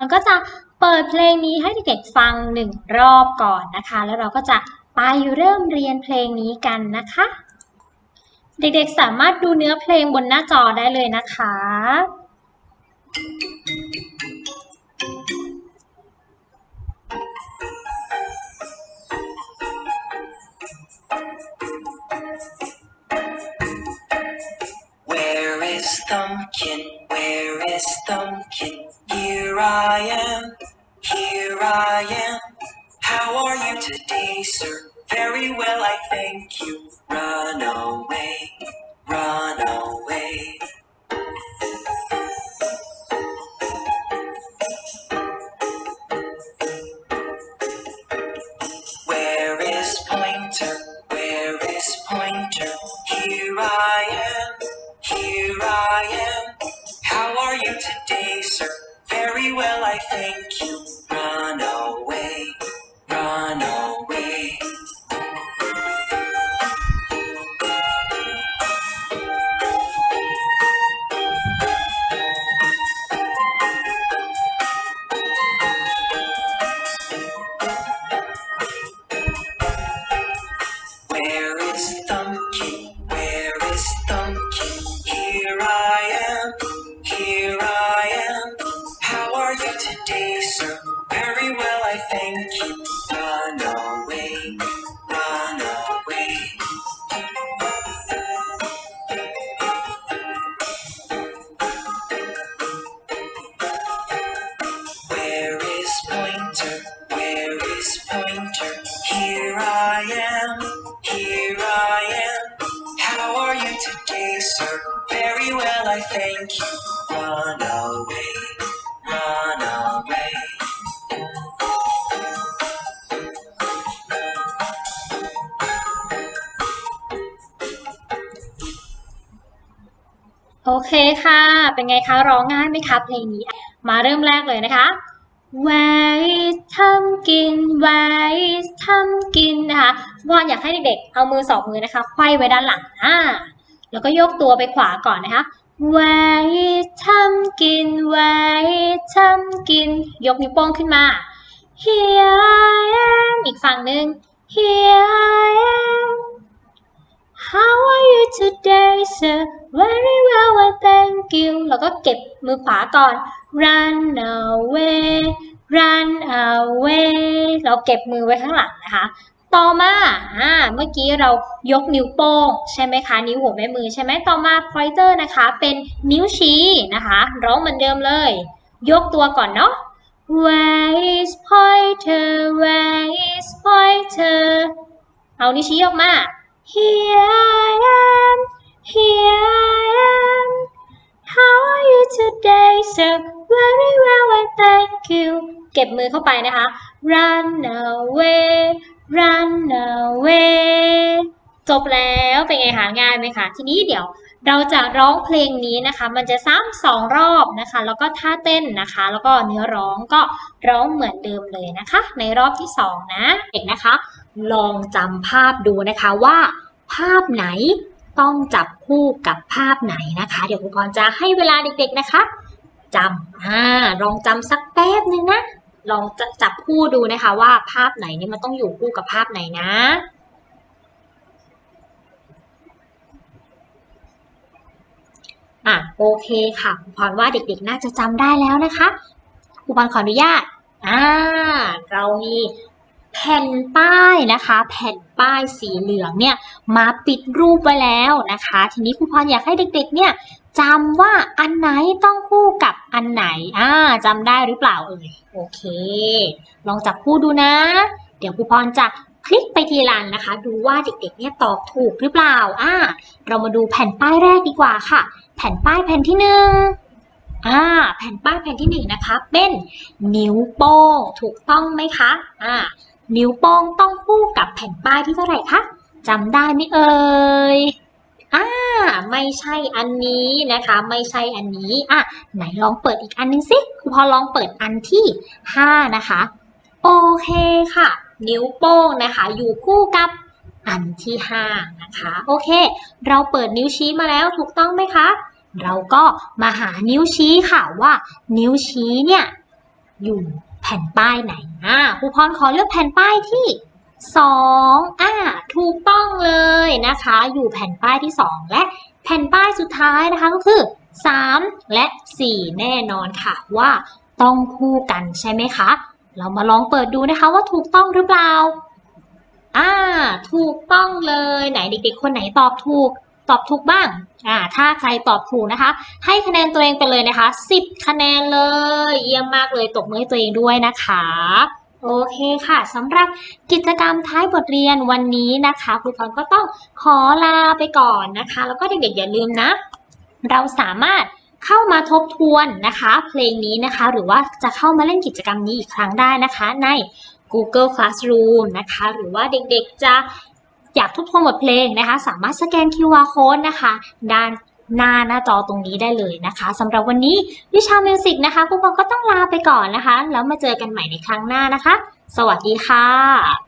มันก็จะเปิดเพลงนี้ให้เด็กๆฟังหนึ่งรอบก่อนนะคะ แล้วเราก็จะไปเริ่มเรียนเพลงนี้กันนะคะ เด็กๆสามารถดูเนื้อเพลงบนหน้าจอได้เลยนะคะ Where is Thumbkin? Where is Thumbkin? Here I am, here I am. How are you today, sir? Very well, I thank you. Run away, run away. Well, I thank you. Today, sir? Very well, I thank you. Run away, run away. โอเคค่ะ เป็นไงคะ ร้องง่ายไหมคะเพลงนี้ มาเริ่มแรกเลยนะคะ Where is ทำกิน Where is ทำกินนะคะวอนอยากให้เด็กๆ เอามือสองมือนะคะไขว้ไว้ด้านหลังอ่า แล้วก็ยกตัวไปขวาก่อนนะคะ Where is ทำกิน Where is ทำกิน ยกนิ้วโป้งขึ้นมา Here I am อีกฝั่งหนึ่ง Here I am How are you today, sir? Very well, I thank you. แล้วก็เก็บมือขวาก่อน Run away, run away. เราเก็บมือไว้ข้างหลังนะคะ ต่อมาอ่าเมื่อกี้เรายกนิ้วโป้งใช่ไหมคะ นิ้วหัวแม่มือใช่ไหมต่อมา pointer นะคะ เป็นนิ้วชี้นะคะ ร้องเหมือนเดิมเลย ยกตัวก่อนเนาะ Where is pointer? Where is pointer? เอานิ้วชี้ออกมา Here I am, here I am. How are you today, sir? Very well, I thank you. เก็บมือเข้าไปนะคะ Run away, run away. จบแล้วเป็นไงคะง่ายไหมคะทีนี้เดี๋ยวเราจะร้องเพลงนี้นะคะ มันจะซ้ำสองรอบนะคะ แล้วก็ท่าเต้นนะคะ แล้วก็เนื้อร้องก็ร้องเหมือนเดิมเลยนะคะ ในรอบที่สองนะเด็กนะคะ ลองจำภาพดูนะคะว่า ภาพไหนต้องจับคู่กับภาพไหนนะคะ เดี๋ยวครูพรจะให้เวลาเด็กๆนะคะจำอ่าลองจำสักแป๊บหนึ่งนะ ลองจะจับคู่ดูนะคะว่าภาพไหนเนี่ยมันต้องอยู่คู่กับภาพไหนนะ อะโอเคค่ะครูพรว่าเด็กๆ น่าจะจำได้แล้วนะคะครูพรขออนุญาต อ่า เรามี แผ่นป้ายนะคะ แผ่นป้ายสีเหลืองเนี่ยมาปิดรูปไว้แล้วนะคะ ทีนี้ครูพรอยากให้เด็กๆเนี่ยจำว่าอันไหนต้องคู่กับอันไหนอ่าจำได้หรือเปล่าเอ่ยโอเค ลองจับคู่ดูนะ เดี๋ยวครูพรจะคลิกไปทีละอันนะคะ ดูว่าเด็กๆเนี่ยตอบถูกหรือเปล่าอ่าเรามาดูแผ่นป้ายแรกดีกว่าค่ะ แผ่นป้ายแผ่นที่หนึ่งอ่าแผ่นป้ายแผ่นที่หนึ่งนะคะ เป็นนิ้วโป้งถูกต้องไหมคะอ่า นิ้วโป้งต้องคู่กับแผ่นป้ายที่เท่าไหร่คะจำได้ไหมเอ่ยอ่าไม่ใช่อันนี้นะคะ ไม่ใช่อันนี้อะไหนลองเปิดอีกอันนึงสิครูพอลองเปิดอันที่ห้านะคะ โอเคค่ะ นิ้วโป้งนะคะ อยู่คู่กับอันที่ห้านะคะ โอเค เราเปิดนิ้วชี้มาแล้วถูกต้องไหมคะ เราก็มาหานิ้วชี้ค่ะว่า นิ้วชี้เนี่ยอยู่แผ่นป้ายไหนอ่าครูพรขอเลือกแผ่นป้ายที่สองอ่าถูกต้องเลยนะคะ อยู่แผ่นป้ายที่สองและแผ่นป้ายสุดท้ายนะคะก็คือสามและสี่แน่นอนค่ะว่าต้องคู่กันใช่ไหมคะ เรามาลองเปิดดูนะคะว่าถูกต้องหรือเปล่า อ่า ถูกต้องเลยไหนเด็กๆคนไหนตอบถูก ตอบถูกบ้างอ่าถ้าใครตอบถูกนะคะ ให้คะแนนตัวเองไปเลยนะคะ 10 คะแนนเลย เยี่ยมมากเลยตบมือให้ตัวเองด้วยนะคะโอเคค่ะสำหรับกิจกรรมท้ายบทเรียนวันนี้นะคะครูพรก็ต้องขอลาไปก่อนนะคะ แล้วก็เด็กๆอย่าลืมนะ เราสามารถเข้ามาทบทวนนะคะ เพลงนี้นะคะ หรือว่าจะเข้ามาเล่นกิจกรรมนี้อีกครั้งได้นะคะ ใน Google Classroom นะคะ หรือว่าเด็กๆจะ อยากทบทวนบทเพลงนะคะ สามารถสแกน QR code นะคะ ด้านหน้าหน้าจอตรงนี้ได้เลยนะคะสำหรับวันนี้วิชามิวสิกนะคะพวกเราก็ต้องลาไปก่อนนะคะ แล้วมาเจอกันใหม่ในครั้งหน้านะคะ สวัสดีค่ะ